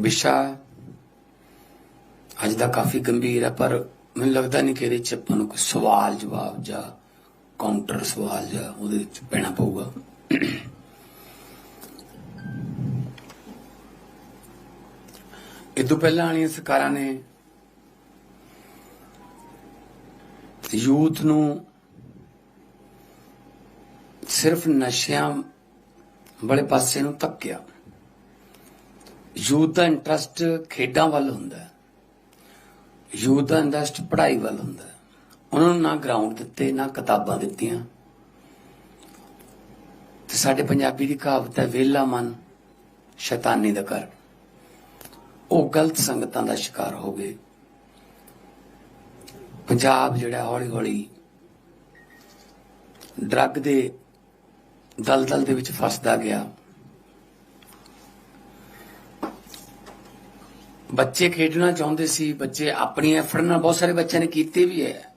ਵਿਸ਼ਾ ਅੱਜ ਦਾ ਕਾਫੀ ਗੰਭੀਰ ਹੈ, ਪਰ ਮੈਨੂੰ ਲੱਗਦਾ ਨਹੀਂ ਕਿ ਇਹਦੇ ਚ ਆਪਾਂ ਨੂੰ ਕੋਈ ਸਵਾਲ ਜਵਾਬ ਜਾਂ ਕਾਊਂਟਰ ਸਵਾਲ ਜਾਂ ਉਹਦੇ ਵਿੱਚ ਪੈਣਾ ਪਊਗਾ। ਇਹ ਤੋਂ ਪਹਿਲਾਂ ਵਾਲੀਆਂ ਸਰਕਾਰਾਂ ਨੇ ਯੂਥ ਨੂੰ ਸਿਰਫ ਨਸ਼ਿਆਂ ਵਾਲੇ ਪਾਸੇ ਨੂੰ ਧੱਕਿਆ। ਯੂਥ ਦਾ ਇੰਟਰਸਟ ਖੇਡਾਂ ਵੱਲ ਹੁੰਦਾ ਹੈ। ਯੂਥ ਦਾ ਇੰਟਰਸਟ ਪੜ੍ਹਾਈ ਵੱਲ ਹੁੰਦਾ ਹੈ। ਉਹਨਾਂ ਨੂੰ ਨਾ ਗਰਾਊਂਡ ਦਿੱਤੇ, ਨਾ ਕਿਤਾਬਾਂ ਦਿੱਤੀਆਂ। ਤੇ ਸਾਡੇ ਪੰਜਾਬੀ ਦੀ ਕਹਾਵਤ ਹੈ ਵੇਲਾ ਮਨ ਸ਼ੈਤਾਨੀ ਦਾ ਘਰ। ਉਹ ਗਲਤ ਸੰਗਤਾਂ ਦਾ ਸ਼ਿਕਾਰ ਹੋ ਗਏ। ਪੰਜਾਬ ਜਿਹੜਾ ਹੌਲੀ ਹੌਲੀ ਡਰੱਗ ਦੇ ਦਲਦਲ ਦੇ ਵਿੱਚ ਫਸਦਾ ਗਿਆ। ਬੱਚੇ ਖੇਡਣਾ ਚਾਹੁੰਦੇ ਸੀ, ਬੱਚੇ ਆਪਣੀ ਐਫਰਟ ਨਾਲ ਬਹੁਤ ਸਾਰੇ ਬੱਚਿਆਂ ਨੇ ਕੀਤੇ ਵੀ ਹੈ।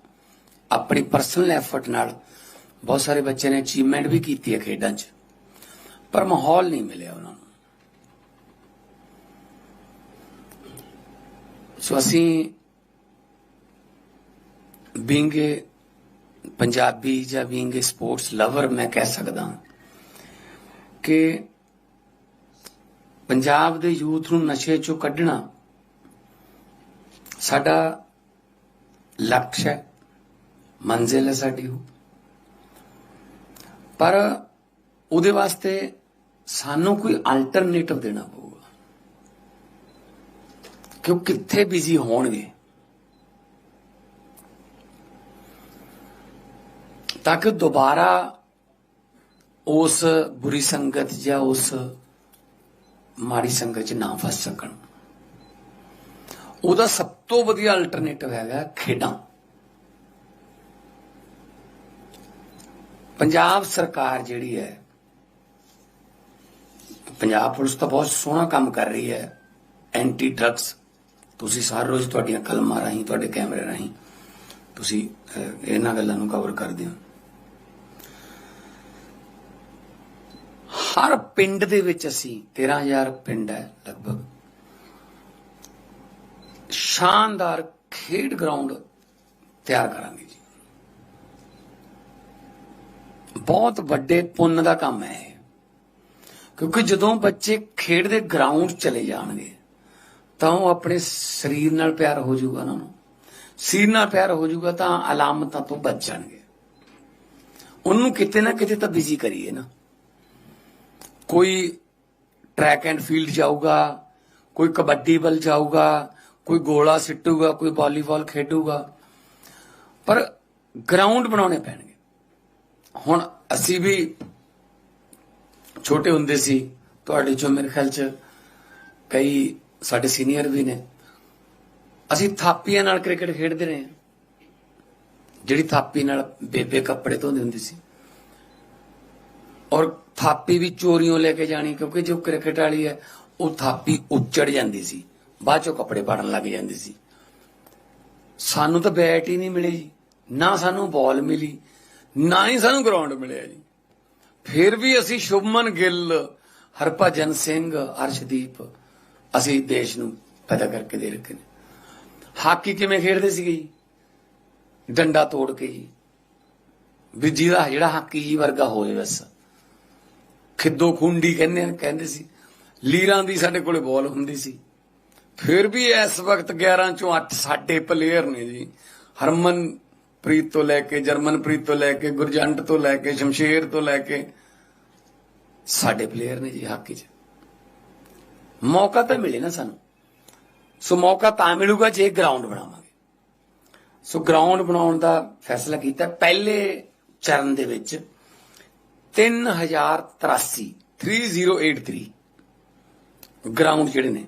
ਆਪਣੀ ਪਰਸਨਲ ਐਫਰਟ ਨਾਲ ਬਹੁਤ ਸਾਰੇ ਬੱਚਿਆਂ ਨੇ ਅਚੀਵਮੈਂਟ ਵੀ ਕੀਤੀ ਹੈ ਖੇਡਾਂ 'ਚ। ਪਰ ਮਾਹੌਲ ਨਹੀਂ ਮਿਲਿਆ ਉਹਨਾਂ ਨੂੰ। ਸੋ ਅਸੀਂ ਬੀਇੰਗ ਪੰਜਾਬੀ ਜਾਂ ਬੀਇੰਗ ਸਪੋਰਟਸ ਲਵਰ ਮੈਂ ਕਹਿ ਸਕਦਾ ਕਿ ਪੰਜਾਬ ਦੇ ਯੂਥ ਨੂੰ ਨਸ਼ੇ ਚੋਂ ਕੱਢਣਾ ਸਾਡਾ ਲਕਸ਼ ਹੈ, ਮੰਜ਼ਿਲ ਹੈ ਸਾਡੀ ਉਹ। ਪਰ ਉਹਦੇ ਵਾਸਤੇ ਸਾਨੂੰ ਕੋਈ ਅਲਟਰਨੇਟਿਵ ਦੇਣਾ ਪਊਗਾ। ਕਿ ਉਹ ਕਿੱਥੇ ਬਿਜ਼ੀ ਹੋਣਗੇ? ਤਾਂ ਕਿ ਦੁਬਾਰਾ ਉਸ ਬੁਰੀ ਸੰਗਤ ਜਾਂ ਉਸ ਮਾੜੀ ਸੰਗਤ 'ਚ ਨਾ ਫਸ ਸਕਣ। ਉਹਦਾ ਸਭ ਤੋਂ ਵਧੀਆ ਅਲਟਰਨੇਟਿਵ ਹੈਗਾ ਖੇਡਾਂ। ਪੰਜਾਬ ਸਰਕਾਰ ਜਿਹੜੀ ਹੈ, ਪੰਜਾਬ ਪੁਲਿਸ ਤਾਂ ਬਹੁਤ ਸੋਹਣਾ ਕੰਮ ਕਰ ਰਹੀ ਹੈ। ਐਂਟੀ ਡਰੱਗਸ ਤੁਸੀਂ ਸਾਰ ਰੋਜ਼ ਤੁਹਾਡੀਆਂ ਕਲਮਾਂ ਰਾਹੀਂ, ਤੁਹਾਡੇ ਕੈਮਰੇ ਰਾਹੀਂ ਤੁਸੀਂ ਇਹਨਾਂ ਗੱਲਾਂ ਨੂੰ ਕਵਰ ਕਰਦੇ ਹੋ। ਹਰ ਪਿੰਡ ਦੇ ਵਿੱਚ ਅਸੀਂ 13000 ਪਿੰਡ ਹੈ ਲਗਭਗ। ਸ਼ਾਨਦਾਰ ਖੇਡ ਗਰਾਊਂਡ ਤਿਆਰ ਕਰਾਂਗੇ ਜੀ। ਬਹੁਤ ਵੱਡੇ ਪੁੰਨ ਦਾ ਕੰਮ ਹੈ ਇਹ। ਕਿਉਂਕਿ ਜਦੋਂ ਬੱਚੇ ਖੇਡ ਦੇ ਗਰਾਊਂਡ ਚਲੇ ਜਾਣਗੇ, ਤਾਂ ਉਹ ਆਪਣੇ ਸਰੀਰ ਨਾਲ ਪਿਆਰ ਹੋ ਜਾਊਗਾ ਉਹਨਾਂ ਨੂੰ। ਸਰੀਰ ਨਾਲ ਪਿਆਰ ਹੋ ਜਾਊਗਾ ਤਾਂ ਅਲਾਮਤਾਂ ਤੋਂ ਬਚ ਜਾਣਗੇ। ਉਹਨੂੰ ਕਿਤੇ ਨਾ ਕਿਤੇ ਤਾਂ ਬਿਜ਼ੀ ਕਰੀਏ ਨਾ। ਕੋਈ ਟਰੈਕ ਐਂਡ ਫੀਲਡ ਜਾਊਗਾ, ਕੋਈ ਕਬੱਡੀ ਵੱਲ ਜਾਊਗਾ ਕੋਈ ਗੋਲਾ ਸਿੱਟੂਗਾ, ਕੋਈ ਵਾਲੀਬਾਲ ਖੇਡੂਗਾ, ਪਰ ਗਰਾਊਂਡ ਬਣਾਉਣੇ ਪੈਣਗੇ। ਹੁਣ ਅਸੀਂ ਵੀ ਛੋਟੇ ਹੁੰਦੇ ਸੀ, ਤੁਹਾਡੇ ਚੋਂ ਮੇਰੇ ਖਿਆਲ ਚ ਕਈ ਸਾਡੇ ਸੀਨੀਅਰ ਵੀ ਨੇ। ਅਸੀਂ ਥਾਪੀਆਂ ਨਾਲ ਕ੍ਰਿਕਟ ਖੇਡਦੇ ਰਹੇ ਹਾਂ। ਜਿਹੜੀ ਥਾਪੀ ਨਾਲ ਬੇਬੇ ਕੱਪੜੇ ਧੋਂਦੀ ਹੁੰਦੀ ਸੀ। ਔਰ ਥਾਪੀ ਵੀ ਚੋਰੀਆਂ ਲੈ ਕੇ ਜਾਣੀ, ਕਿਉਂਕਿ ਜੋ ਕ੍ਰਿਕਟ ਵਾਲੀ ਹੈ, ਉਹ ਥਾਪੀ ਉੱਚੜ ਜਾਂਦੀ ਸੀ। ਬਾਅਦ ਚੋਂ ਕੱਪੜੇ ਪਾੜਨ ਲੱਗ ਜਾਂਦੀ ਸੀ। ਸਾਨੂੰ ਤਾਂ ਬੈਟ ਹੀ ਨਹੀਂ ਮਿਲੀ ਜੀ। ਨਾ ਸਾਨੂੰ ਬਾਲ ਮਿਲੀ, ਨਾ ਹੀ ਸਾਨੂੰ ਗਰਾਊਂਡ ਮਿਲਿਆ ਜੀ। ਫਿਰ ਵੀ ਅਸੀਂ ਸ਼ੁਭਮਨ ਗਿੱਲ, ਹਰਭਜਨ ਸਿੰਘ, ਅਰਸ਼ਦੀਪ ਅਸੀਂ ਦੇਸ਼ ਨੂੰ ਪੈਦਾ ਕਰਕੇ ਦੇ ਰੱਖੇ ਨੇ। ਹਾਕੀ ਕਿਵੇਂ ਖੇਡਦੇ ਸੀਗੇ ਜੀ? ਡੰਡਾ ਤੋੜ ਕੇ ਜੀ। ਵੀ ਜਿਹਦਾ ਜਿਹੜਾ ਹਾਕੀ ਜੀ ਵਰਗਾ ਹੋਏ ਬਸ। ਖਿੱਦੋ ਖੁੰਡੀ ਕਹਿੰਦੇ ਕਹਿੰਦੇ ਸੀ। ਲੀਰਾਂ ਦੀ ਸਾਡੇ ਕੋਲੇ ਬਾਲ ਹੁੰਦੀ ਸੀ। ਫਿਰ ਵੀ ਇਸ ਵਕਤ 11 ਚੋਂ 8 ਸਾਡੇ ਪਲੇਅਰ ਨੇ ਜੀ। ਹਰਮਨ ਪ੍ਰੀਤ ਤੋਂ ਲੈ ਕੇ, ਜਰਮਨਪ੍ਰੀਤ ਤੋਂ ਲੈ ਕੇ, ਗੁਰਜੰਟ ਤੋਂ ਲੈ ਕੇ, ਸ਼ਮਸ਼ੇਰ ਤੋਂ ਲੈ ਕੇ ਸਾਡੇ ਪਲੇਅਰ ਨੇ ਜੀ ਹਾਕੀ 'ਚ। ਮੌਕਾ ਤਾਂ ਮਿਲੇ ਨਾ ਸਾਨੂੰ। ਸੋ ਮੌਕਾ ਤਾਂ ਮਿਲੂਗਾ ਜੇ ਗਰਾਊਂਡ ਬਣਾਵਾਂਗੇ। ਸੋ ਗਰਾਊਂਡ ਬਣਾਉਣ ਦਾ ਫੈਸਲਾ ਕੀਤਾ ਪਹਿਲੇ ਚਰਨ ਦੇ ਵਿੱਚ 3083 3083 ਗਰਾਊਂਡ ਜਿਹੜੇ ਨੇ।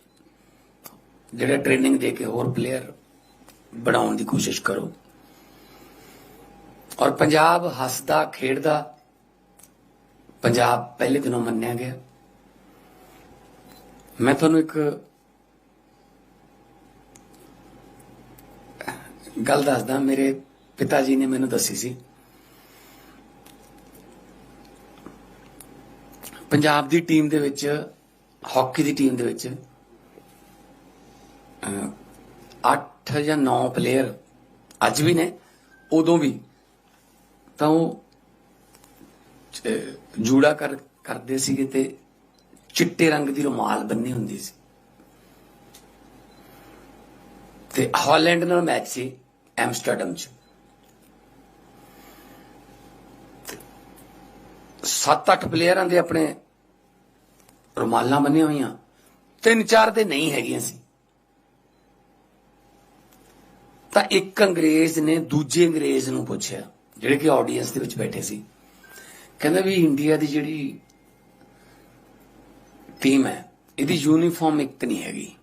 ਜਿਹੜਾ ਟ੍ਰੇਨਿੰਗ ਦੇ ਕੇ ਹੋਰ ਪਲੇਅਰ ਬਣਾਉਣ ਦੀ ਕੋਸ਼ਿਸ਼ ਕਰੋ। ਔਰ ਪੰਜਾਬ ਹੱਸਦਾ, ਖੇਡਦਾ, ਪੰਜਾਬ ਪਹਿਲੇ ਦਿਨੋਂ ਮੰਨਿਆ ਗਿਆ। ਮੈਂ ਤੁਹਾਨੂੰ ਇੱਕ ਗੱਲ ਦੱਸਦਾ, ਮੇਰੇ ਪਿਤਾ ਜੀ ਨੇ ਮੈਨੂੰ ਦੱਸੀ ਸੀ। ਪੰਜਾਬ ਦੀ ਟੀਮ ਦੇ ਵਿੱਚ ਹਾਕੀ ਦੀ ਟੀਮ ਦੇ ਵਿੱਚ 8 ਜਾਂ 9 ਪਲੇਅਰ ਅੱਜ ਵੀ ਨੇ, ਉਦੋਂ ਵੀ। ਤਾਂ ਉਹ ਜੂੜਾ ਕਰ, ਕਰਦੇ ਸੀਗੇ ਤੇ ਚਿੱਟੇ ਰੰਗ ਦੀ ਰੁਮਾਲ ਬੰਨੀ ਹੁੰਦੀ ਸੀ। ਤੇ ਹਾਲੈਂਡ ਨਾਲ ਮੈਚ ਸੀ ਐਮਸਟਰਡਮ ਚ। ਸੱਤ ਅੱਠ ਪਲੇਅਰਾਂ ਦੇ ਆਪਣੇ ਰੁਮਾਲਾਂ ਬੰਨੀਆਂ ਹੋਈਆਂ। ਤਿੰਨ ਚਾਰ ਦੇ ਨਹੀਂ ਹੈਗੀਆਂ ਸੀ। ਤਾਂ ਇੱਕ ਅੰਗਰੇਜ਼ ਨੇ ਦੂਜੇ ਅੰਗਰੇਜ਼ ਨੂੰ ਪੁੱਛਿਆ, ਜਿਹੜੇ ਕਿ ਆਡੀਅנס ਦੇ ਵਿੱਚ ਬੈਠੇ ਸੀ। ਕਹਿੰਦਾ ਵੀ ਇੰਡੀਆ ਦੀ ਜਿਹੜੀ ਟੀਮ ਹੈ, ਇਹਦੀ ਯੂਨੀਫਾਰਮ ਇੱਕ ਨਹੀਂ ਹੈਗੀ।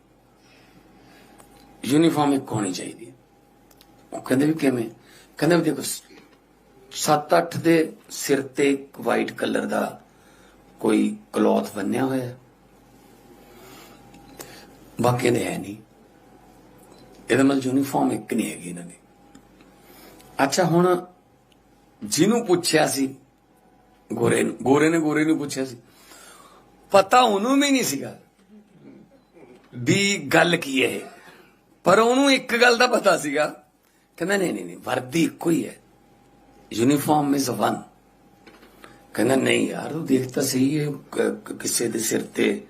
ਯੂਨੀਫਾਰਮ ਇੱਕ ਹੋਣੀ ਚਾਹੀਦੀ ਹੈ। ਉਹ ਕਹਿੰਦੇ ਵੀ ਕਿਵੇਂ? ਕਹਿੰਦੇ ਵੀ ਦੇਖੋ 7-8 ਦੇ ਸਿਰ ਤੇ ਇੱਕ ਵਾਈਟ ਕਲਰ ਦਾ ਕੋਈ ਕਲੋਥ ਬੰਨਿਆ ਹੋਇਆ ਬਾਕੀ ਦੇ ਹੈ ਨਹੀਂ। ਇਹਦਾ ਮਤਲਬ ਯੂਨੀਫਾਰਮ ਇੱਕ ਨਹੀਂ ਹੈਗੀ ਇਹਨਾਂ ਦੀ। ਅੱਛਾ, ਹੁਣ ਜਿਹਨੂੰ ਪੁੱਛਿਆ ਸੀ, ਗੋਰੇ ਨੂੰ, ਗੋਰੇ ਨੇ ਗੋਰੇ ਨੂੰ ਪੁੱਛਿਆ ਸੀ, ਪਤਾ ਉਹਨੂੰ ਵੀ ਨਹੀਂ ਸੀਗਾ ਵੀ ਗੱਲ ਕੀ ਹੈ ਇਹ। ਪਰ ਉਹਨੂੰ ਇੱਕ ਗੱਲ ਦਾ ਪਤਾ ਸੀਗਾ ਕਹਿੰਦਾ ਨਹੀਂ ਨਹੀਂ ਨਹੀਂ, ਵਰਦੀ ਇੱਕੋ ਹੀ ਹੈ। ਯੂਨੀਫਾਰਮ ਇਜ਼ ਵਨ ਕਹਿੰਦਾ, ਨਹੀਂ ਯਾਰ, ਤੂੰ ਦੇਖ ਤਾਂ ਸਹੀ ਹੈ ਕਿਸੇ ਦੇ ਸਿਰ ਤੇ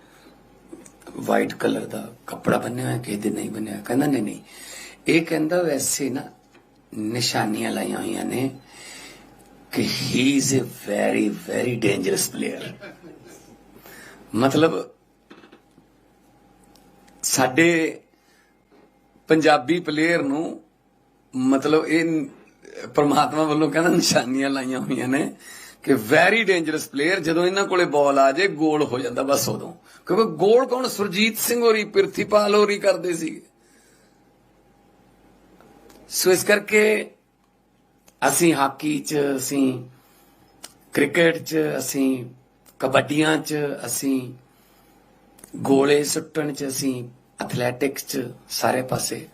ਵਾਈਟ ਕਲਰ ਦਾ ਕੱਪੜਾ ਬੰਨਿਆ ਹੋਇਆ, ਕਿਸੇ ਦੇ ਨਹੀਂ ਬੰਨਿਆ ਹੋਇਆ। ਕਹਿੰਦਾ, ਨਹੀਂ ਨਹੀਂ। ਇਹ ਕਹਿੰਦਾ, ਵੈਸੇ ਨਾ ਨਿਸ਼ਾਨੀਆਂ ਲਾਈਆਂ ਹੋਈਆਂ ਨੇ ਕਿ he is a very very dangerous player ਮਤਲਬ, ਸਾਡੇ ਪੰਜਾਬੀ ਪਲੇਅਰ ਨੂੰ ਮਤਲਬ ਇਹ ਪਰਮਾਤਮਾ ਵੱਲੋਂ ਕਹਿੰਦਾ, ਨਿਸ਼ਾਨੀਆਂ ਲਾਈਆਂ ਹੋਈਆਂ ਨੇ ਕਿ ਵੈਰੀ ਡੇਂਜਰਸ ਪਲੇਅਰ ਜਦੋਂ ਇਹਨਾਂ ਕੋਲੇ ਬਾਲ ਆ ਜੇ ਗੋਲ ਹੋ ਜਾਂਦਾ ਬਸ ਉਦੋਂ। ਕਿਉਂਕਿ ਗੋਲ ਕੌਣ? ਸੁਰਜੀਤ ਸਿੰਘ ਹੋਰੀ, ਪ੍ਰਿਥੀਪਾਲ ਹੋਰੀ ਕਰਦੇ ਸੀ ਸੋ ਇਸ ਕਰਕੇ ਅਸੀਂ ਹਾਕੀ 'ਚ, ਅਸੀਂ ਕ੍ਰਿਕਟ 'ਚ, ਅਸੀਂ ਕਬੱਡੀਆਂ 'ਚ, ਅਸੀਂ ਗੋਲੇ ਸੁੱਟਣ 'ਚ, ਅਸੀਂ ਐਥਲੈਟਿਕਸ 'ਚ ਸਾਰੇ ਪਾਸੇ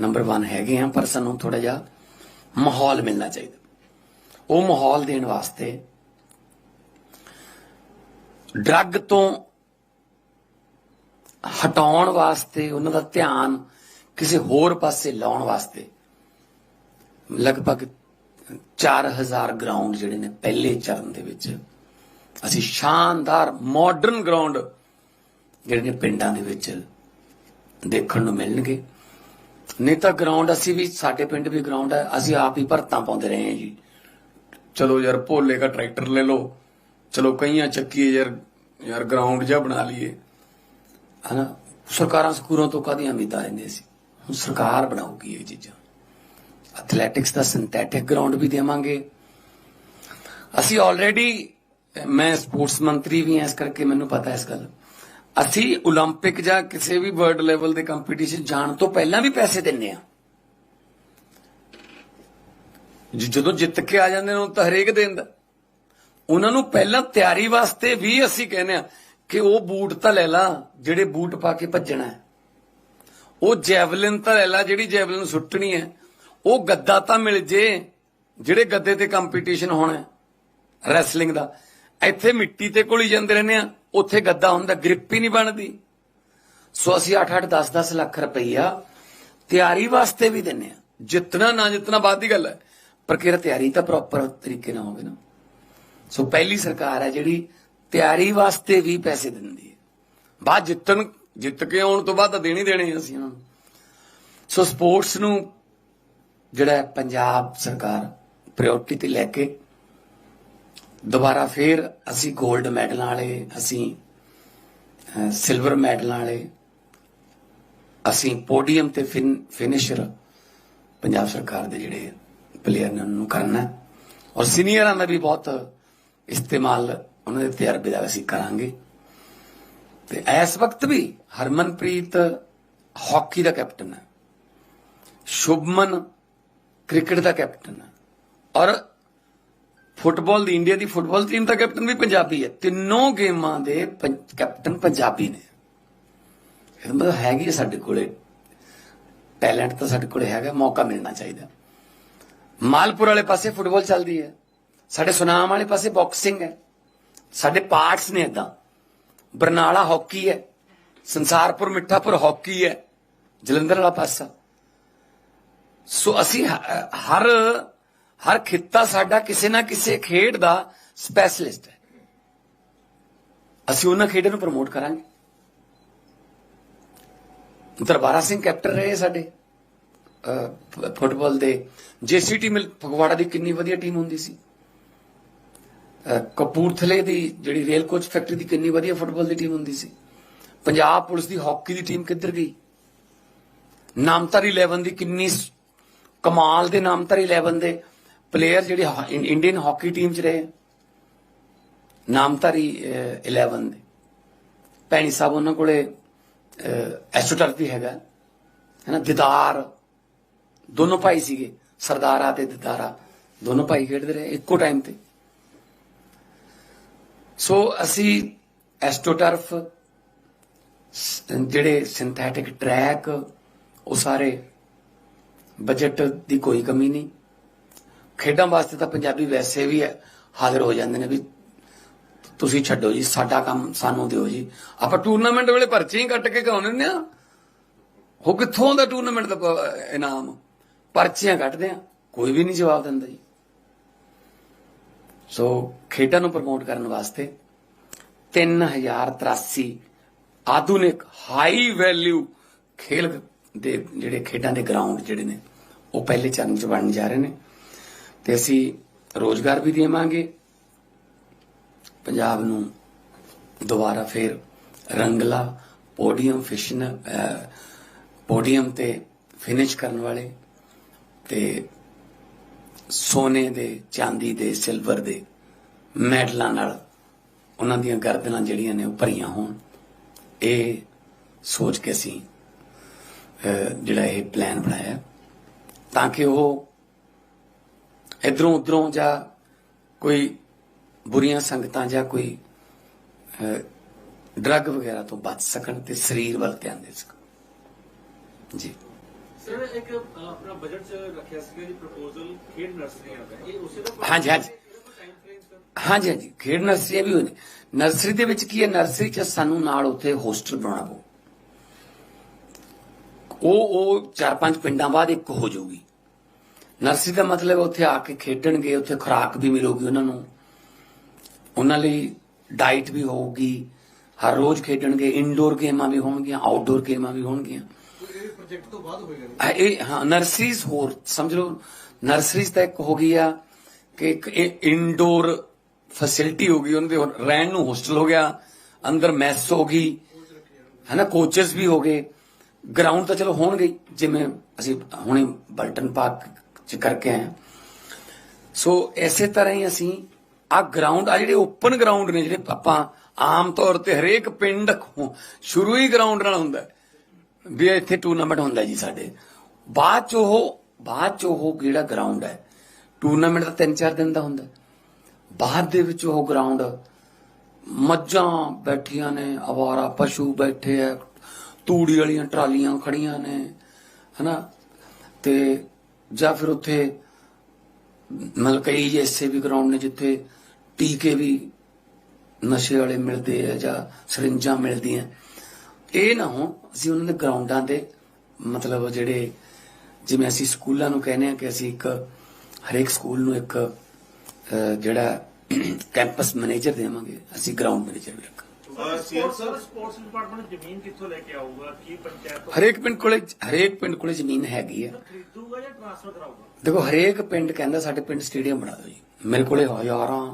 ਨੰਬਰ 1 ਹੈਗੇ ਆ ਪਰ ਸਾਨੂੰ ਥੋੜਾ ਜਿਹਾ ਮਾਹੌਲ ਮਿਲਣਾ ਚਾਹੀਦਾ। ਉਹ ਮਾਹੌਲ ਦੇਣ ਵਾਸਤੇ ਡਰੱਗ ਤੋਂ ਹਟਾਉਣ ਵਾਸਤੇ, ਉਹਨਾਂ ਦਾ ਧਿਆਨ ਕਿਸੇ ਹੋਰ ਪਾਸੇ ਲਾਉਣ ਵਾਸਤੇ ਲਗਭਗ 4000 ਗਰਾਊਂਡ ਜਿਹੜੇ ਨੇ ਪਹਿਲੇ ਚਰਨ ਦੇ ਵਿੱਚ, ਅਸੀਂ ਸ਼ਾਨਦਾਰ ਮਾਡਰਨ ਗਰਾਊਂਡ ਜਿਹੜੇ ਨੇ ਪਿੰਡਾਂ ਦੇ ਵਿੱਚ ਦੇਖਣ ਨੂੰ ਮਿਲਣਗੇ। ਨਹੀਂ ਤਾਂ ਗਰਾਊਂਡ ਅਸੀਂ ਵੀ, ਸਾਡੇ ਪਿੰਡ ਵੀ ਗਰਾਊਂਡ ਹੈ, ਅਸੀਂ ਆਪ ਹੀ ਭਰਤਾਂ ਪਾਉਂਦੇ ਰਹੇ ਹਾਂ ਜੀ। ਚਲੋ ਯਾਰ ਭੋਲੇ ਦਾ ਟਰੈਕਟਰ ਲੈ ਲਓ, ਚਲੋ ਕਈਆਂ ਚੱਕੀਏ ਯਾਰ ਯਾਰ ਗਰਾਊਂਡ ਜਿਹਾ ਬਣਾ ਲਈਏ। ਹਨਾ ਸਰਕਾਰਾਂ ਸਕੂਲਾਂ ਤੋਂ ਕਾਦੀਆਂ ਉਮੀਦਾਂ ਰਹਿੰਦੀਆਂ ਸੀ ਹੁਣ ਸਰਕਾਰ ਬਣਾਊਗੀ ਇਹ ਚੀਜ਼ਾਂ ਐਥਲੈਟਿਕਸ ਦਾ ਸਿੰਥੈਟਿਕ ਗਰਾਊਂਡ ਵੀ ਦੇਵਾਂਗੇ ਅਸੀਂ ਆਲਰੇਡੀ ਮੈਂ ਸਪੋਰਟਸ ਮੰਤਰੀ ਵੀ ਹਾਂ ਇਸ ਕਰਕੇ ਮੈਨੂੰ ਪਤਾ ਇਸ ਗੱਲ ਅਸੀਂ 올림픽 ਜਾਂ ਕਿਸੇ ਵੀ ਵਰਲਡ ਲੈਵਲ ਦੇ ਕੰਪੀਟੀਸ਼ਨ ਜਾਣ ਤੋਂ ਪਹਿਲਾਂ ਵੀ ਪੈਸੇ ਦਿੰਨੇ ਆ ਜ- ਜਦੋਂ ਜਿੱਤ ਕੇ ਆ ਜਾਂਦੇ ਨੇ ਉਹ ਤਾਂ ਹਰੇਕ ਦਿੰਦਾ ਉਹਨਾਂ ਨੂੰ ਪਹਿਲਾਂ ਤਿਆਰੀ ਵਾਸਤੇ ਵੀ ਅਸੀਂ ਕਹਿੰਦੇ ਆ ਕਿ ਉਹ ਬੂਟ ਤਾਂ ਲੈ ਲਾ, ਜਿਹੜੇ ਬੂਟ ਪਾ ਕੇ ਭੱਜਣਾ ਉਹ ਜੈਵਲਿਨ ਤਾਂ ਲੈ ਲਾ, ਜਿਹੜੀ ਜੈਵਲਿਨ ਸੁੱਟਣੀ ਹੈ। ਉਹ ਗੱਦਾ ਤਾਂ ਮਿਲ ਜੇ, ਜਿਹੜੇ ਗੱਦੇ ਤੇ ਕੰਪੀਟੀਸ਼ਨ ਹੋਣਾ ਰੈਸਲਿੰਗ ਦਾ। ਇੱਥੇ ਮਿੱਟੀ ਤੇ ਕੋਲੀ ਜਾਂਦੇ ਰਹਿੰਦੇ ਆ ਉੱਥੇ ਗੱਦਾ ਹੁੰਦਾ ਗ੍ਰਿਪ ਹੀ ਨਹੀਂ ਬਣਦੀ। ਸੋ ਅਸੀਂ 8-8 10-10 ਲੱਖ ਰੁਪਈਆ ਤਿਆਰੀ ਵਾਸਤੇ ਵੀ ਦਿੰਨੇ ਆ ਜਿੱਤਣਾ ਨਾ ਜਿੱਤਣਾ ਬਾਅਦ ਦੀ ਗੱਲ ਹੈ, ਪਰ ਕਿਹੜਾ ਤਿਆਰੀ ਤਾਂ ਪ੍ਰੋਪਰ ਤਰੀਕੇ ਨਾਲ ਹੋਵੇ ਨਾ। ਸੋ ਪਹਿਲੀ ਸਰਕਾਰ ਹੈ ਜਿਹੜੀ ਤਿਆਰੀ ਵਾਸਤੇ ਵੀ ਪੈਸੇ ਦਿੰਦੀ ਹੈ। ਬਾਅਦ ਜਿੱਤਣ, ਜਿੱਤ ਕੇ ਆਉਣ ਤੋਂ ਬਾਅਦ ਤਾਂ ਦੇਣੀ ਦੇਣੇ ਅਸੀਂ ਉਹਨਾਂ ਨੂੰ। ਸੋ ਸਪੋਰਟਸ ਨੂੰ ਜਿਹੜਾ ਪੰਜਾਬ ਸਰਕਾਰ ਪ੍ਰਾਇੋਰਟੀ ਤੇ ਲੈ ਕੇ ਦੁਬਾਰਾ ਫੇਰ ਅਸੀਂ 골ਡ ਮੈਡਲਾਂ ਵਾਲੇ, ਅਸੀਂ ਸਿਲਵਰ ਮੈਡਲਾਂ ਵਾਲੇ, ਅਸੀਂ ਪੋਡੀਅਮ ਤੇ ਫਿਨਿਸ਼ਰ ਪੰਜਾਬ ਸਰਕਾਰ ਦੇ ਜਿਹੜੇ ਪਲੇਅਰ ਨੇ ਉਹਨਾਂ ਨੂੰ ਕਰਨਾ ਔਰ ਸੀਨੀਅਰਾਂ ਦਾ ਵੀ ਬਹੁਤ ਇਸਤੇਮਾਲ ਉਹਨਾਂ ਦੇ ਤਜਰਬੇ ਦਾ ਅਸੀਂ ਕਰਾਂਗੇ। ਤੇ ਇਸ ਵਕਤ ਵੀ ਹਰਮਨਪ੍ਰੀਤ ਹਾਕੀ ਦਾ ਕੈਪਟਨ ਹੈ। ਸ਼ੁਭਮਨ ਕ੍ਰਿਕਟ ਦਾ ਕੈਪਟਨ ਹੈ। ਔਰ ਫੁੱਟਬਾਲ ਦੀ ਇੰਡੀਆ ਦੀ ਫੁੱਟਬਾਲ ਟੀਮ ਦਾ ਕੈਪਟਨ ਵੀ ਪੰਜਾਬੀ ਹੈ। ਤਿੰਨੋਂ ਗੇਮਾਂ ਦੇ ਪੰ- ਕੈਪਟਨ ਪੰਜਾਬੀ ਨੇ। ਇਹ ਮਤਲਬ ਹੈਗੀ ਸਾਡੇ ਕੋਲੇ, ਟੈਲੈਂਟ ਤਾਂ ਸਾਡੇ ਕੋਲੇ ਹੈਗਾ, ਮੌਕਾ ਮਿਲਣਾ ਚਾਹੀਦਾ। ਮਾਲਪੁਰ ਵਾਲੇ ਪਾਸੇ ਫੁੱਟਬਾਲ ਚੱਲਦੀ ਹੈ। ਸਾਡੇ ਸੁਨਾਮ ਵਾਲੇ ਪਾਸੇ ਬਾਕਸਿੰਗ ਹੈ। ਸਾਡੇ ਪਾਰਟਸ ਨੇ ਇਦਾਂ ਬਰਨਾਲਾ ਹਾਕੀ ਹੈ, ਸੰਸਾਰਪੁਰ ਮਿੱਠਾਪੁਰ ਹਾਕੀ ਹੈ, ਜਲੰਧਰ ਵਾਲਾ ਪਾਸਾ। ਸੋ ਅਸੀਂ ਹਰ ਹਰ ਖਿੱਤਾ ਸਾਡਾ ਕਿਸੇ ਨਾ ਕਿਸੇ ਖੇਡ ਦਾ ਸਪੈਸ਼ਲਿਸਟ ਹੈ। ਅਸੀਂ ਉਹਨਾਂ ਖੇਡਾਂ ਨੂੰ ਪ੍ਰਮੋਟ ਕਰਾਂਗੇ। ਦਰਬਾਰਾ ਸਿੰਘ ਕੈਪਟਨ ਰਹੇ ਸਾਡੇ ਫੁੱਟਬਾਲ ਦੇ। ਜੇਸੀਟੀ ਮਿਲ, ਫਗਵਾੜਾ ਦੀ ਕਿੰਨੀ ਵਧੀਆ ਟੀਮ ਹੁੰਦੀ ਸੀ। ਕਪੂਰਥਲੇ ਦੀ ਜਿਹੜੀ ਰੇਲ ਕੋਚ ਫੈਕਟਰੀ ਦੀ ਕਿੰਨੀ ਵਧੀਆ ਫੁੱਟਬਾਲ ਦੀ ਟੀਮ ਹੁੰਦੀ ਸੀ। ਪੰਜਾਬ ਪੁਲਿਸ ਦੀ ਹਾਕੀ ਦੀ ਟੀਮ ਕਿੱਧਰ ਗਈ? ਨਾਮਤਾਰੀ 11 ਦੀ ਕਿੰਨੀ ਕਮਾਲ ਦੇ ਨਾਮਤਾਰੀ 11 ਦੇ ਪਲੇਅਰ ਜਿਹੜੇ ਇੰਡੀਅਨ ਹਾਕੀ ਟੀਮ 'ਚ ਰਹੇ ਨਾਮਤਾਰੀ ਅਹ, 11 ਦੇ। ਭੈਣੀ ਸਾਹਿਬ ਉਹਨਾਂ ਕੋਲੇ ਐਸਟੋਟਰਫ ਵੀ ਹੈਗਾ। ਹੈ ਨਾ ਦਿਦਾਰ। ਦੋਨੋਂ ਭਾਈ ਸੀਗੇ। ਸਰਦਾਰਾ ਤੇ ਦਿਦਾਰਾ। ਦੋਨੋਂ ਭਾਈ ਖੇਡਦੇ ਰਹੇ। ਇੱਕੋ ਟਾਈਮ ਤੇ। ਸੋ ਅਸੀਂ ਐਸਟੋਟਰਫ ਸ- ਜਿਹੜੇ ਸਿੰਥੈਟਿਕ ਟਰੈਕ, ਉਹ ਸਾਰੇ ਬਜਟ ਦੀ ਕੋਈ ਕਮੀ ਨਹੀਂ। ਖੇਡਾਂ ਵਾਸਤੇ ਤਾਂ ਪੰਜਾਬੀ ਵੈਸੇ ਵੀ ਹੈ ਹਾਜ਼ਰ ਹੋ ਜਾਂਦੇ ਨੇ ਵੀ ਤੁਸੀਂ ਛੱਡੋ ਜੀ, ਸਾਡਾ ਕੰਮ ਸਾਨੂੰ ਦਿਓ ਜੀ। ਆਪਾਂ ਟੂਰਨਾਮੈਂਟ ਵੇਲੇ ਪਰਚੇ ਹੀ ਕੱਟ ਕੇ ਕਹਾਉਂਦੇ ਨੇ ਆ। ਉਹ ਕਿੱਥੋਂ ਦਾ ਟੂਰਨਾਮੈਂਟ ਦਾ ਇਨਾਮ? ਪਰਚੀਆਂ ਕੱਟਦੇ ਆ, ਕੋਈ ਵੀ ਨਹੀਂ ਜਵਾਬ ਦਿੰਦਾ ਜੀ। ਸੋ ਖੇਡਾਂ ਨੂੰ ਪ੍ਰਮੋਟ ਕਰਨ ਵਾਸਤੇ 3083 ਆਧੁਨਿਕ ਹਾਈ ਵੈਲਿਊ ਖੇਲ ਦੇ ਜਿਹੜੇ ਖੇਡਾਂ ਦੇ ਗਰਾਊਂਡ ਜਿਹੜੇ ਨੇ, ਉਹ ਪਹਿਲੇ ਚਰਨ ਚ ਬਣਨ ਜਾ ਰਹੇ ਨੇ। ਤੇ ਅਸੀਂ ਰੋਜ਼ਗਾਰ ਵੀ ਦੇਵਾਂਗੇ। ਪੰਜਾਬ ਨੂੰ ਦੁਬਾਰਾ ਫੇਰ ਰੰਗਲਾ ਪੋਡੀਅਮ ਫਿਸ਼ਨ ਪੋਡੀਅਮ ਤੇ ਫਿਨਿਸ਼ ਕਰਨ ਵਾਲੇ ਤੇ ਸੋਨੇ ਦੇ, ਚਾਂਦੀ ਦੇ ਸਿਲਵਰ ਦੇ ਮੈਡਲਾਂ ਨਾਲ ਉਹਨਾਂ ਦੀਆਂ ਗਰਦਨਾਂ ਜਿਹੜੀਆਂ ਨੇ ਉਹ ਭਰੀਆਂ ਹੋਣ। ਇਹ ਸੋਚ ਕੇ ਅਸੀਂ ਜਿਹੜਾ ਇਹ ਪਲਾਨ ਬਣਾਇਆ। ਤਾਂ ਕਿ ਉਹ ਇਧਰੋਂ ਉਧਰੋਂ ਜਾਂ ਕੋਈ ਬੁਰੀਆਂ ਸੰਗਤਾਂ ਜਾਂ ਕੋਈ ਡਰੱਗ ਵਗੈਰਾ ਤੋਂ ਬਚ ਸਕਣ ਤੇ ਸਰੀਰ ਵੱਲ ਧਿਆਨ ਦੇ ਸਕਣ। ਜੀ। ਸਰ ਇੱਕ ਅ, ਆਪਣਾ ਬਜਟ ਚ ਰੱਖਿਆ ਸੀਗਾ ਜੀ ਪ੍ਰਪੋਜ਼ਲ ਖੇਡ ਨਰਸਰੀਆਂ ਦਾ। ਇਹ ਉਸੇ ਦਾ ਹਾਂਜੀ, ਹਾਂਜੀ। ਹਾਂਜੀ ਹਾਂਜੀ। ਖੇਡ ਨਰਸਰੀਆਂ ਵੀ ਹੋਣੀ। ਨਰਸਰੀ ਦੇ ਵਿੱਚ ਕੀ ਹੈ? ਨਰਸਰੀ 'ਚ ਸਾਨੂੰ ਨਾਲ ਉੱਥੇ ਹੋਸਟਲ ਬਣਾਉਣਾ ਪਊ। ਉਹ ਉਹ ਚਾਰ ਪੰਜ ਪਿੰਡਾਂ ਬਾਅਦ ਇੱਕ ਹੋ ਜਾਊਗੀ। ਨਰਸਰੀ ਦਾ ਮਤਲਬ ਉੱਥੇ ਆ ਕੇ ਖੇਡਣਗੇ ਉੱਥੇ ਖੁਰਾਕ ਵੀ ਮਿਲੂਗੀ ਉਹਨਾਂ ਨੂੰ। ਉਹਨਾਂ ਲਈ ਡਾਈਟ ਵੀ ਹੋਊਗੀ। ਹਰ ਰੋਜ਼ ਖੇਡਣਗੇ। ਇਨਡੋਰ ਗੇਮਾਂ ਵੀ ਹੋਣਗੀਆਂ ਆਊਟਡੋਰ ਗੇਮਾਂ ਵੀ ਹੋਣਗੀਆਂ। ਪ੍ਰੋਜੈਕਟ ਤੋਂ ਬਾਅਦ ਹੋਏਗਾ ਇਹ, ਹਾਂ ਨਰਸਰੀਜ਼ ਹੋਰ, ਸਮਝ ਲਓ ਨਰਸਰੀਜ਼ ਤਾਂ ਇੱਕ ਹੋ ਗਈ ਆ ਕਿ ਇੱਕ ਇਨਡੋਰ ਫੈਸਿਲਿਟੀ ਹੋ ਗਈ ਉਹਨਾਂ ਦੇ ਰਹਿਣ ਨੂੰ ਹੋਸਟਲ ਹੋ ਗਿਆ, ਅੰਦਰ ਮੈਸ ਹੋ ਗਈ, ਹੈਨਾ ਕੋਚਸ ਵੀ ਹੋ ਗਏ ਗਰਾਊਂਡ ਤਾਂ ਚਲੋ ਹੋਣਗੇ, ਜਿਵੇਂ ਅਸੀਂ ਹੁਣੇ ਬਲਟਨ ਪਾਰਕ ਚ ਕਰਕੇ ਆਏ ਹਾਂ। ਸੋ ਇਸੇ ਤਰ੍ਹਾਂ ਹੀ ਅਸੀਂ ਆ ਗਰਾਊਂਡ ਆ ਜਿਹੜੇ ਓਪਨ ਗਰਾਊਂਡ ਨੇ, ਜਿਹੜੇ ਆਪਾਂ ਆਮ ਤੌਰ ਤੇ ਹਰੇਕ ਪਿੰਡ ਸ਼ੁਰੂ ਹੀ ਗਰਾਊਂਡ ਨਾਲ ਹੁੰਦਾ ਹੈ। ਵੀ ਇੱਥੇ ਟੂਰਨਾਮੈਂਟ ਹੁੰਦਾ ਜੀ ਸਾਡੇ। ਬਾਅਦ ਚ ਉਹ, ਬਾਅਦ ਚ ਉਹ ਜਿਹੜਾ ਗਰਾਊਂਡ ਹੈ? ਟੂਰਨਾਮੈਂਟ ਤਾਂ 3-4 ਦਿਨ ਦਾ ਹੁੰਦਾ। ਬਾਅਦ ਦੇ ਵਿੱਚ ਉਹ ਗਰਾਊਂਡ ਮੱਝਾਂ ਬੈਠੀਆਂ ਨੇ, ਆਵਾਰਾ ਪਸ਼ੂ ਬੈਠੇ ਆ, ਤੂੜੀ ਵਾਲੀਆਂ ਟਰਾਲੀਆਂ ਖੜੀਆਂ ਨੇ, ਹਨਾ? ਤੇ ਜਾਂ ਫਿਰ ਉੱਥੇ ਮਤਲਬ ਕਈ ਐਸੇ ਵੀ ਗਰਾਊਂਡ ਨੇ ਜਿੱਥੇ ਟੀਕੇ ਵੀ ਨਸ਼ੇ ਵਾਲੇ ਮਿਲਦੇ ਆ ਜਾਂ ਸਰਿੰਜਾਂ ਮਿਲਦੀਆਂ। ਇਹ ਨਾ ਹੋ ਅਸੀਂ ਉਹਨਾਂ ਦੇ ਗਰਾਊਂਡਾਂ ਦੇ ਮਤਲਬ ਜਿਹੜੇ ਜਿਵੇਂ ਅਸੀਂ ਸਕੂਲਾਂ ਨੂੰ ਕਹਿੰਦੇ ਆ ਕਿ ਅਸੀਂ ਇੱਕ ਹਰੇਕ ਸਕੂਲ ਨੂੰ ਇੱਕ ਜਿਹੜਾ ਕੈਂਪਸ ਮੈਨੇਜਰ ਦੇਵਾਂਗੇ ਅਸੀਂ ਗਰਾਊਂਡ ਮੈਨੇਜਰ ਵੀ ਰੱਖਾਂਗੇ। ਸਪੋਰਟਸ ਸਰ ਸਪੋਰਟਸ ਡਿਪਾਰਟਮੈਂਟ ਜ਼ਮੀਨ ਕਿੱਥੋਂ ਲੈ ਕੇ ਆਊਗਾ? ਕੀ ਪੰਚਾਇਤ ਤੋਂ ਹਰੇਕ ਪਿੰਡ ਕੋਲੇ ਹਰੇਕ ਪਿੰਡ ਕੋਲੇ ਜ਼ਮੀਨ ਹੈਗੀ ਹੈ ਖਰੀਦੂਗਾ ਜਾਂ ਟ੍ਰਾਂਸਫਰ ਕਰਾਊਗਾ? ਦੇਖੋ ਹਰੇਕ ਪਿੰਡ ਕਹਿੰਦਾ ਸਾਡੇ ਪਿੰਡ ਸਟੇਡੀਅਮ ਬਣਾ ਦਿਓ ਜੀ। ਮੇਰੇ ਕੋਲੇ ਹਜ਼ਾਰਾਂ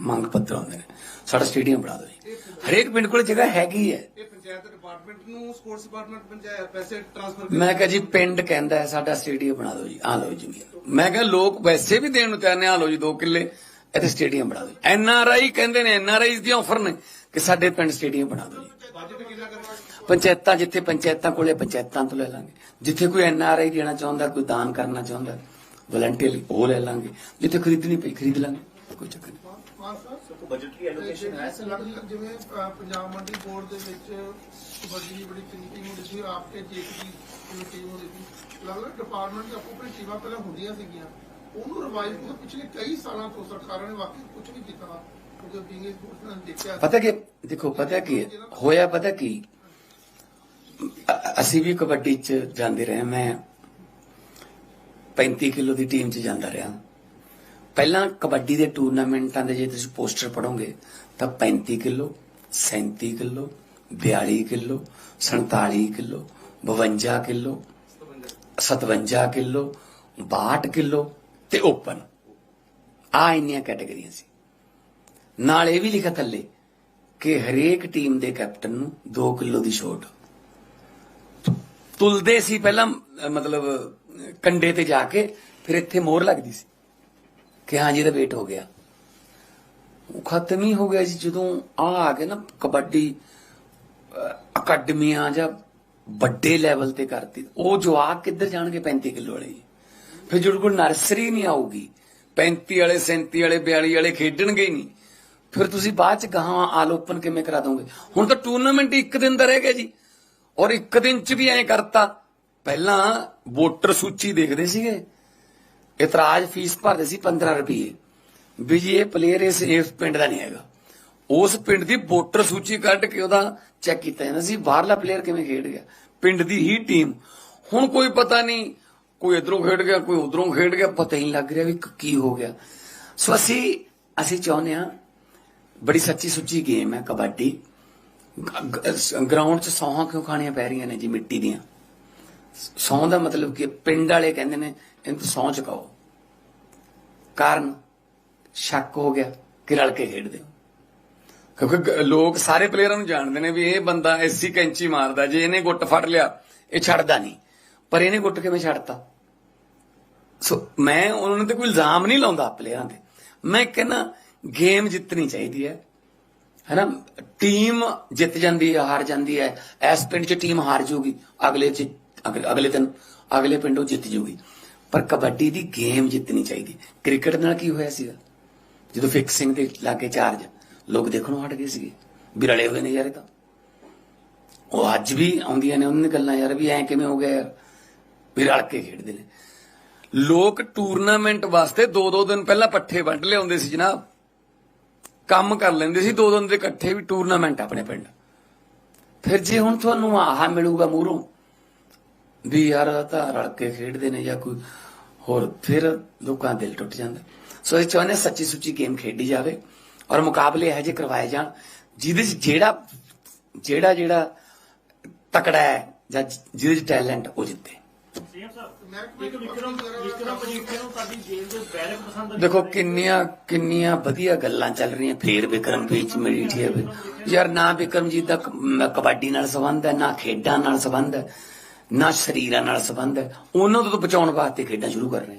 ਮੰਗ ਪੱਤਰ ਹੁੰਦੇ ਨੇ। ਸਾਡਾ ਸਟੇਡੀਅਮ ਬਣਾ ਦਿਓ ਜੀ। ਹਰੇਕ ਪਿੰਡ ਕੋਲੇ ਜਗ੍ਹਾ ਹੈਗੀ ਹੈ। ਇਹ ਪੰਚਾਇਤ ਡਿਪਾਰਟਮੈਂਟ ਨੂੰ ਸਪੋਰਟਸ ਡਿਪਾਰਟਮੈਂਟ ਪੰਚਾਇਤ ਪੈਸੇ ਟ੍ਰਾਂਸਫਰ ਮੈਂ ਕਿਹਾ ਜੀ ਪਿੰਡ ਕਹਿੰਦਾ ਹੈ ਸਾਡਾ ਸਟੇਡੀਅਮ ਬਣਾ ਦਿਓ ਜੀ। ਆ ਲਓ ਜ਼ਮੀਨ ਮੈਂ ਕਿਹਾ ਲੋਕ ਵੈਸੇ ਵੀ ਦੇਣ ਨੂੰ ਤਿਆਰ ਨੇ ਆ ਲਓ ਜੀ 2 ਕਿੱਲੇ। ਇੱਥੇ ਸਟੇਡੀਅਮ ਬਣਾ ਦਿਓ ਐਨ ਆਰ ਆਈ ਕਹਿੰਦੇ ਨੇ ਐਨ ਆਰ ਆਈਜ਼ ਦੀ ਆਫਰ ਨੇ ਕਿ ਸਾਡੇ ਪਿੰਡ ਸਟੇਡੀਅਮ ਬਣਾ ਦਿਓ ਜੀ। ਪੰਚਾਇਤਾਂ ਜਿੱਥੇ ਪੰਚਾਇਤਾਂ ਕੋਲੇ ਪੰਚਾਇਤਾਂ ਤੋਂ ਲੈ ਲਾਂਗੇ। ਜਿੱਥੇ ਕੋਈ ਐਨ ਆਰ ਆਈ ਦੇਣਾ ਚਾਹੁੰਦਾ ਕੋਈ ਦਾਨ ਕਰਨਾ ਚਾਹੁੰਦਾ ਵਲੰਟੀਅਰਲੀ ਉਹ ਲੈ ਲਾਂਗੇ। ਜਿੱਥੇ ਖਰੀਦਣੀ ਪਈ ਖਰੀਦ ਲਾਂਗੇ। ਕੋਈ ਚੱਕਰ ਨਹੀਂ। ਬਜਟਰੀ ਐਲੋਕੇਸ਼ਨ ਹੈ? ਜਿਵੇਂ ਅਹ, ਪੰਜਾਬ ਮੰਡੀ ਬੋਰਡ ਦੇ ਵਿੱਚ ਕਬੱਡੀ ਦੀ ਬੜੀ ਚੰਗੀ ਟੀਮ ਹੁੰਦੀ ਸੀ ਆਪਕੇ ਜੇਕ ਦੀ ਜਿਵੇਂ ਟੀਮ ਹੁੰਦੀ ਸੀ। ਲੱਗਦਾ ਡਿਪਾਰਟਮੈਂਟ ਦੀ ਆਪੋ ਆਪਣੀ ਟੀਮਾਂ ਪਹਿਲਾਂ ਹੁੰਦੀਆਂ ਸੀਗੀਆਂ। ਉਹਨੂੰ ਰਿਵਾਈਵ ਤੋਂ ਪਿਛਲੇ ਕਈ ਸਾਲਾਂ ਤੋਂ ਸਰਕਾਰਾਂ ਨੇ ਵਾਕਈ ਕੁਝ ਨਹੀਂ ਕੀਤਾ। ਕਿਉਂਕਿ ਬੀਂਗ ਸਪੋਰਟਸ ਨੇ ਦੇਖਿਆ ਪਤਾ ਕਿ ਦੇਖੋ ਪਤਾ ਕੀ? ਹੋਇਆ ਪਤਾ ਕੀ? ਅਸੀਂ ਵੀ ਕਬੱਡੀ ਚ ਜਾਂਦੇ ਰਹੇ। ਮੈਂ 35 ਕਿਲੋ ਦੀ ਟੀਮ ਚ ਜਾਂਦਾ ਰਿਹਾ। ਪਹਿਲਾਂ ਕਬੱਡੀ ਦੇ ਟੂਰਨਾਮੈਂਟਾਂ ਦੇ ਜੇ ਤੁਸੀਂ ਪੋਸਟਰ ਪੜੋਗੇ ਤਾਂ 35 kilo 37 kilo 42 kilo 47 kilo 52 kilo 57 kilo 62 kilo ਤੇ ਓਪਨ। ਆ ਇੰਨੀਆਂ ਕੈਟਾਗਰੀਆਂ ਸੀ। ਨਾਲ ਇਹ ਵੀ ਲਿਖਿਆ ਥੱਲੇ ਕਿ ਹਰੇਕ ਟੀਮ ਦੇ ਕੈਪਟਨ ਨੂੰ 2 ਕਿਲੋ ਦੀ ਛੋਟ। ਤੁਲਦੇ ਸੀ ਪਹਿਲਾਂ, ਮਤਲਬ, ਕੰਡੇ ਤੇ ਜਾ ਕੇ, ਫਿਰ ਇੱਥੇ ਮੋਹਰ ਲੱਗਦੀ ਸੀ। ਕਿ ਹਾਂ ਜੀ ਦਾ ਵੇਟ ਹੋ ਗਿਆ। ਉਹ ਖਤਮ ਹੀ ਹੋ ਗਿਆ ਜੀ, ਜਦੋਂ ਆ ਆ ਗਏ ਨਾ ਕਬੱਡੀ, ਅਹ, ਅਕੈਡਮੀਆਂ ਜਾਂ ਵੱਡੇ ਲੈਵਲ ਤੇ ਕਰਤੀ। ਉਹ ਜਵਾਕ ਕਿੱਧਰ ਜਾਣਗੇ 35 ਕਿਲੋ ਵਾਲੇ ਜੀ? ਫਿਰ ਜਿਹੜੇ ਕੋਲ ਨਰਸਰੀ ਨਹੀਂ ਆਊਗੀ 35 ਵਾਲੇ 37 ਵਾਲੇ 42 ਵਾਲੇ ਖੇਡਣਗੇ ਨਹੀਂ। ਫਿਰ ਤੁਸੀਂ ਬਾਅਦ ਚ ਗਾਹਾਂ ਆਲ ਓਪਨ ਕਿਵੇਂ ਕਰਾ ਦੋਗੇ? ਹੁਣ ਤਾਂ ਟੂਰਨਾਮੈਂਟ ਇੱਕ ਦਿਨ ਦਾ ਰਹਿ ਗਿਆ ਜੀ। ਔਰ ਇੱਕ ਦਿਨ ਚ ਵੀ ਐਂ ਕਰਤਾ। ਪਹਿਲਾਂ ਵੋਟਰ ਸੂਚੀ ਦੇਖਦੇ ਸੀਗੇ। ਇਤਰਾਜ਼ ਫੀਸ ਭਰਦੇ ਸੀ 15 ਰੁਪਏ ਵੀ ਜੀ, ਇਹ ਪਲੇਅਰ ਇਸ ਇਸ ਪਿੰਡ ਦਾ ਨਹੀਂ ਹੈਗਾ। ਉਸ ਪਿੰਡ ਦੀ ਵੋਟਰ ਸੂਚੀ ਕੱਢ ਕੇ ਉਹਦਾ ਚੈੱਕ ਕੀਤਾ ਜਾਂਦਾ ਸੀ, ਬਾਹਰਲਾ ਪਲੇਅਰ ਕਿਵੇਂ ਖੇਡ ਗਿਆ? ਪਿੰਡ ਦੀ ਹੀ ਟੀਮ ਹੁਣ ਕੋਈ ਪਤਾ ਨਹੀਂ, ਕੋਈ ਇਧਰੋਂ ਖੇਡ ਗਿਆ, ਕੋਈ ਉਧਰੋਂ ਖੇਡ ਗਿਆ, ਪਤਾ ਹੀ ਨਹੀਂ ਲੱਗ ਰਿਹਾ ਵੀ ਕੀ ਹੋ ਗਿਆ। ਸੋ ਅਸੀਂ ਅਸੀਂ ਚਾਹੁੰਦੇ ਹਾਂ, ਬੜੀ ਸੱਚੀ ਸੁੱਚੀ ਗੇਮ ਹੈ ਕਬੱਡੀ। ਗਰਾਊਂਡ 'ਚ ਸੌਹਾਂ ਕਿਉਂ ਖਾਣੀਆਂ ਪੈ ਰਹੀਆਂ ਨੇ ਜੀ ਮਿੱਟੀ ਦੀਆਂ? ਸੌਂ ਦਾ ਮਤਲਬ ਕਿ ਪਿੰਡ ਵਾਲੇ ਕਹਿੰਦੇ ਨੇ ਇਹਨੂੰ ਸੌਂ ਚਕਾਓ ਕਾਰਨ ਸ਼ੱਕ ਹੋ ਗਿਆ ਕਿ ਰਲ ਕੇ ਖੇਡਦੇ ਹੋ। ਕਿਉਂਕਿ ਲੋਕ ਸਾਰੇ ਪਲੇਅਰਾਂ ਨੂੰ ਜਾਣਦੇ ਨੇ ਵੀ ਇਹ ਬੰਦਾ ਐਸੀ ਕੈਂਚੀ ਮਾਰਦਾ ਜੇ ਇਹਨੇ ਗੁੱਟ ਫੜ ਲਿਆ, ਇਹ ਛੱਡਦਾ ਨਹੀਂ। ਪਰ ਇਹਨੇ ਗੁੱਟ ਕਿਵੇਂ ਛੱਡਤਾ? ਸੋ ਮੈਂ ਉਹਨਾਂ ਤੇ ਕੋਈ ਇਲਜ਼ਾਮ ਨਹੀਂ ਲਾਉਂਦਾ ਪਲੇਅਰਾਂ ਤੇ। ਮੈਂ ਕਹਿੰਦਾ ਗੇਮ ਜਿੱਤਣੀ ਚਾਹੀਦੀ ਹੈ। ਹੈਨਾ? ਟੀਮ ਜਿੱਤ ਜਾਂਦੀ ਹੈ, ਹਾਰ ਜਾਂਦੀ ਹੈ। ਇਸ ਪਿੰਡ 'ਚ ਟੀਮ ਹਾਰ ਜੂਗੀ। ਅਗਲੇ 'ਚ ਅਗਲੇ ਅਗਲੇ ਦਿਨ ਅਗਲੇ ਪਿੰਡੋਂ ਜਿੱਤ ਜੂਗੀ। ਪਰ ਕਬੱਡੀ ਦੀ ਗੇਮ ਜਿੱਤਣੀ ਚਾਹੀਦੀ। ਕ੍ਰਿਕਟ ਨਾਲ ਕੀ ਹੋਇਆ ਸੀਗਾ? ਜਦੋਂ ਫਿਕਸਿੰਗ ਦੇ ਲਾਗੇ ਚਾਰਜ, ਲੋਕ ਦੇਖਣੋਂ ਹਟ ਗਏ ਸੀਗੇ। ਵੀ ਰਲੇ ਹੋਏ ਨੇ ਯਾਰ ਇਹ ਤਾਂ। ਉਹ ਅੱਜ ਵੀ ਆਉਂਦੀਆਂ ਨੇ, ਉਹਨਾਂ ਦੀਆਂ ਗੱਲਾਂ ਯਾਰ ਵੀ ਐ ਕਿਵੇਂ ਹੋ ਗਿਆ ਯਾਰ। ਵੀ ਰਲ ਕੇ ਖੇਡਦੇ ਨੇ। ਲੋਕ ਟੂਰਨਾਮੈਂਟ ਵਾਸਤੇ ਦੋ ਦੋ ਦਿਨ ਪਹਿਲਾਂ ਪੱਠੇ ਵੰਡ ਲਿਆਉਂਦੇ ਸੀ ਜਨਾਬ। ਕੰਮ ਕਰ ਲੈਂਦੇ ਸੀ ਦੋ ਦਿਨ ਦੇ ਇਕੱਠੇ ਵੀ ਟੂਰਨਾਮੈਂਟ ਆਪਣੇ ਪਿੰਡ। ਫਿਰ ਜੇ ਹੁਣ ਤੁਹਾਨੂੰ ਆਹਾ ਮਿਲੂਗਾ ਮੂਹਰੋਂ ਵੀ ਯਾਰ ਆਹ ਤਾਂ ਰਲ ਕੇ ਖੇਡਦੇ ਨੇ ਜਾਂ ਕੋਈ ਹੋਰ ਫਿਰ ਲੋਕਾਂ ਦਾ ਦਿਲ ਟੁੱਟ ਜਾਂਦਾ। ਸੋ ਇਹ ਚਾਹੁੰਦੇ ਸੱਚੀ ਸੁੱਚੀ ਗੇਮ ਖੇਡੀ ਜਾਵੇ ਔਰ ਮੁਕਾਬਲੇ ਇਹੋ ਜਿਹੇ ਕਰਵਾਏ ਜਾਣ ਜਿਹਦੇ 'ਚ ਜਿਹੜਾ ਜਿਹੜਾ ਜਿਹੜਾ ਤਕੜਾ ਹੈ ਜਾਂ ਜਿਹਦੇ 'ਚ ਟੈਲੈਂਟ ਉਹ ਜਿੱਤੇ। ਮਜੀਠੀਆ ਆ ਦੇਖੋ ਕਿੰਨੀਆਂ ਕਿੰਨੀਆਂ ਵਧੀਆ ਗੱਲਾਂ ਚੱਲ ਰਹੀਆਂ ਫੇਰ ਵਿਕਰਮ ਵਿੱਚ ਮਰੀਠੀ ਹੈ ਯਾਰ ਨਾ ਵਿਕਰਮਜੀਤ ਦਾ ਕਬੱਡੀ ਨਾਲ ਸੰਬੰਧ ਹੈ ਨਾ ਖੇਡਾਂ ਨਾਲ ਸੰਬੰਧ ਹੈ। ਨਾ ਸਰੀਰਾਂ ਨਾਲ ਸੰਬੰਧ ਹੈ ਉਹਨਾਂ ਤੋਂ ਬਚਾਉਣ ਵਾਸਤੇ ਖੇਡਾਂ ਸ਼ੁਰੂ ਕਰ ਰਹੇ